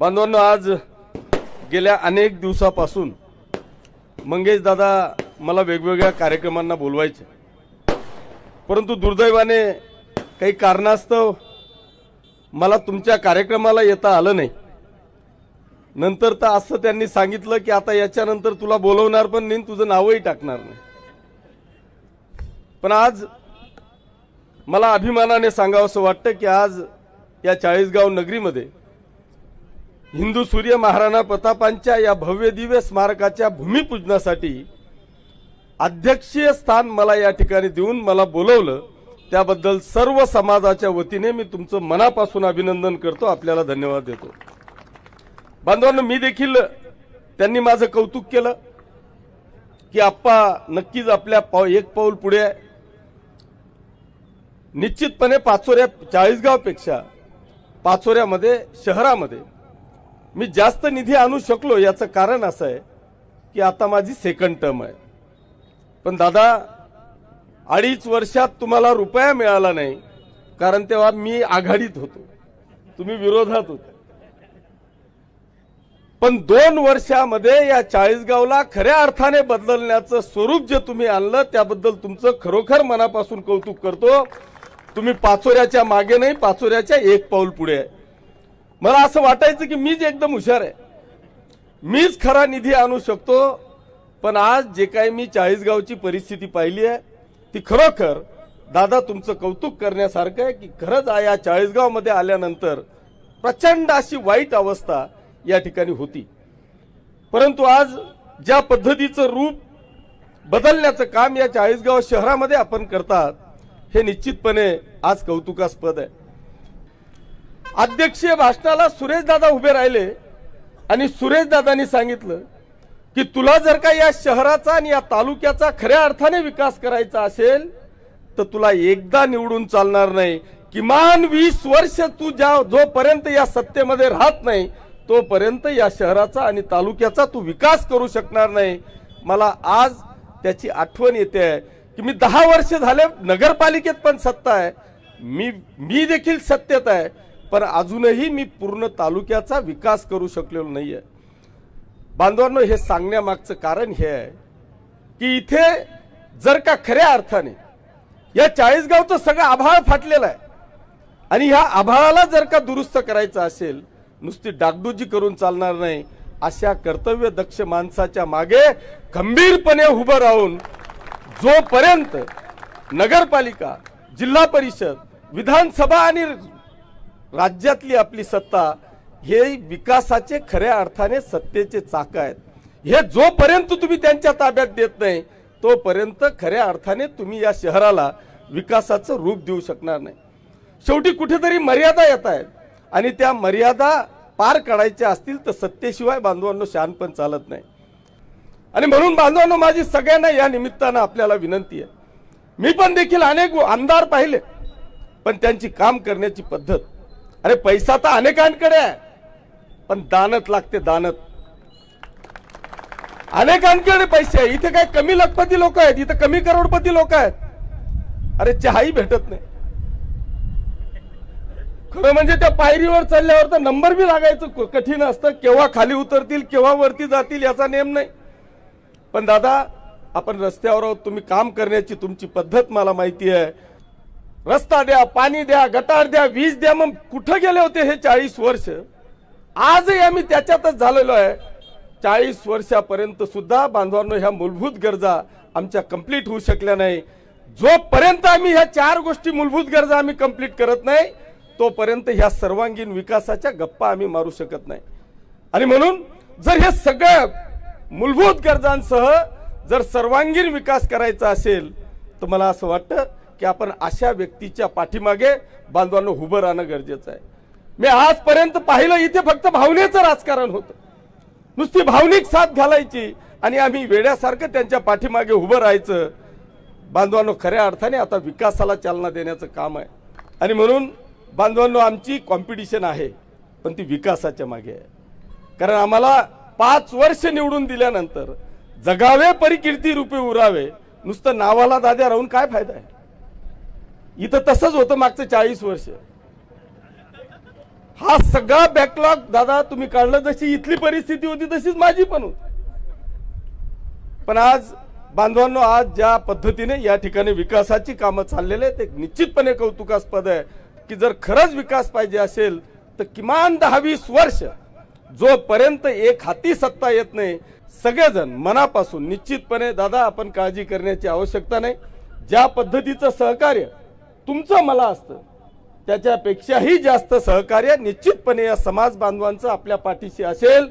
बांधवांनो आज गेल्या अनेक दिवसापासून मंगेश दादा मला वेगवेगळ्या कार्यक्रमांना बोलवायचे. परंतु दुर्दैवाने काही कारणास्तव मला तुमच्या कार्यक्रमाला येता आलं नाही. नंतर तर असं त्यांनी सांगितलं की आता याच्यानंतर तुला बोलवणार पण नाही तुझं नावही टाकणार नाही. पण आज मला अभिमानाने सांगावं असं वाटतं की आज या चाळीसगाव नगरीमध्ये हिंदू सूर्य महाराणा प्रतापांच्या या भव्य दिव्य स्मारकाच्या भूमिपूजनासाठी अध्यक्षीय स्थान मला या ठिकाणी देऊन मला बोलवलं. त्याबद्दल सर्व समाजाच्या वतीने मी तुमचं मनापासून अभिनंदन करतो. आपल्याला धन्यवाद देतो. बांधवांना मी देखील त्यांनी माझं कौतुक केलं की आप्पा नक्कीच आपल्या पाव एक पाऊल पुढे आहे. निश्चितपणे पाचोऱ्या चाळीसगावपेक्षा पाचोऱ्यामध्ये शहरामध्ये मी जास्त निधी आणू शकलो याचं कारण असं आहे की आता माझी सेकंड टर्म आहे. पण दादा अडीच वर्षात तुम्हाला रुपया मिळाला नाही कारण तेव्हा मी आघाडीत होतो. तुम्ही विरोधात होते. पण दोन वर्षामध्ये या चाळीसगावला खऱ्या अर्थाने बदलण्याचं स्वरूप जे तुम्ही आणलं त्याबद्दल तुमचं खरोखर मनापासून कौतुक करतो. तुम्ही पाचोऱ्याच्या मागे नाही पाचोऱ्याच्या एक पाऊल पुढे आहे. मला असं वाटायचं की मीच एकदम हुशार आहे. मीच खरा निधी आणू शकतो पण आज जे काही मी चाळीसगावची परिस्थिती पाहिली आहे ती खरोखर दादा तुमचं कौतुक करण्यासारखं आहे की खरंच या चाळीसगावमध्ये आल्यानंतर प्रचंड अशी वाईट अवस्था या ठिकाणी होती. परंतु आज ज्या पद्धतीचं रूप बदलण्याचं काम या चाळीसगाव शहरामध्ये आपण करतात हे निश्चितपणे आज कौतुकास्पद आहे. अध्यक्षीय भाषणाला सुरेशदादा उभे राहिले आणि सुरेशदादांनी सांगितलं की तुला जर का या शहराचा आणि या तालुक्याचा खऱ्या अर्थाने विकास करायचा असेल तर तुला एकदा निवडून चालणार नाही. किमान वीस वर्ष तू ज्या जोपर्यंत या सत्तेमध्ये राहत नाही तोपर्यंत या शहराचा आणि तालुक्याचा तू विकास करू शकणार नाही. मला आज त्याची आठवण येते आहे की मी दहा वर्ष झाले नगरपालिकेत पण सत्ता आहे. मी मी देखील सत्तेत आहे. पण अजूनही मी पूर्ण तालुक्याचा विकास करू शकलेलो नाही आहे बांधवांनो हे सांगण्यामागचं कारण हे आहे की इथे जर का खऱ्या अर्थाने या चाळीसगावचं सगळं आभाळ फाटलेलं आहे आणि ह्या आभाळाला जर का दुरुस्त करायचं असेल नुसती डागडुजी करून चालणार नाही अशा कर्तव्य दक्ष माणसाच्या मागे खंबीरपणे उभं राहून जोपर्यंत नगरपालिका जिल्हा परिषद विधानसभा आणि राज्यातली आपली सत्ता हे विकासाचे खऱ्या अर्थाने सत्तेचे चाक आहेत. हे जोपर्यंत तुम्ही त्यांच्या ताब्यात देत नाही तोपर्यंत खऱ्या अर्थाने तुम्ही या शहराला विकासाचं रूप देऊ शकणार नाही. शेवटी कुठेतरी मर्यादा येत आहेत. आणि त्या मर्यादा पार काढायच्या असतील तर सत्तेशिवाय बांधवांनो शहाणपण चालत नाही. आणि म्हणून बांधवांनो माझी सगळ्यांना या निमित्तानं आपल्याला विनंती आहे. मी पण देखील अनेक आमदार पाहिले पण त्यांची काम करण्याची पद्धत अरे पैसा तर अनेकांकडे आहे. पण दानत लागते दानत. अनेकांकडे पैसे आहे. इथे काय कमी लखपती लोक आहेत इथे कमी करोडपती लोक आहेत. अरे चहाही भेटत नाही. खरं म्हणजे त्या पायरीवर चालल्यावर तर नंबर बी लागायचं कठीण असतं. केव्हा खाली उतरतील केव्हा वरती जातील याचा नेम नाही. पण दादा आपण रस्त्यावर आहोत तुम्ही काम करण्याची तुमची पद्धत मला माहिती आहे. रस्ता द्या पाणी द्या गटार द्या वीज द्या मग कुठं गेले होते हे चाळीस वर्ष? आजही आम्ही त्याच्यातच झालेलो आहे. चाळीस वर्षापर्यंत सुद्धा बांधवांनो ह्या मूलभूत गरजा आमच्या कंप्लीट होऊ शकल्या नाही. जोपर्यंत आम्ही ह्या चार गोष्टी मूलभूत गरजा आम्ही कंप्लीट करत नाही तोपर्यंत ह्या सर्वांगीण विकासाच्या गप्पा आम्ही मारू शकत नाही. आणि म्हणून जर हे सगळ्या मूलभूत गरजांसह जर सर्वांगीण विकास करायचा असेल तर मला असं वाटतं की आपण अशा व्यक्तीच्या पाठीमागे बांधवांना उभं राहणं गरजेचं आहे. मी आजपर्यंत पाहिलं इथे फक्त भावनेचं राजकारण होतं. नुसती भावनिक साथ घालायची आणि आम्ही वेड्यासारखं त्यांच्या पाठीमागे उभं राहायचं. बांधवांनो खऱ्या अर्थाने आता विकासाला चालना देण्याचं काम आहे. आणि म्हणून बांधवांनो आमची कॉम्पिटिशन आहे पण ती विकासाच्या मागे आहे. कारण आम्हाला पाच वर्ष निवडून दिल्यानंतर जगावे परिकीर्ती रूपे उरावे नुसतं नावाला दाद्या राहून काय फायदा आहे? इथं तसंच होतं मागचं चाळीस वर्ष. हा सगळा बॅकलॉग दादा तुम्ही काढलं जशी इथली परिस्थिती होती तशीच माझी पण होती. पण आज बांधवांनो आज ज्या पद्धतीने या ठिकाणी विकासाची कामं चाललेले आहेत, ते निश्चितपणे कौतुकास्पद आहे की जर खरंच विकास पाहिजे असेल तर किमान दहावीस वर्ष जोपर्यंत एक हाती सत्ता येत नाही सगळेजण मनापासून निश्चितपणे दादा आपण काळजी करण्याची आवश्यकता नाही. ज्या पद्धतीचं सहकार्य तुमचं मला असतं. त्याच्यापेक्षाही जास्त सहकार्य निश्चितपणे या समाज बांधवांचं आपल्या पाठीशी असेल.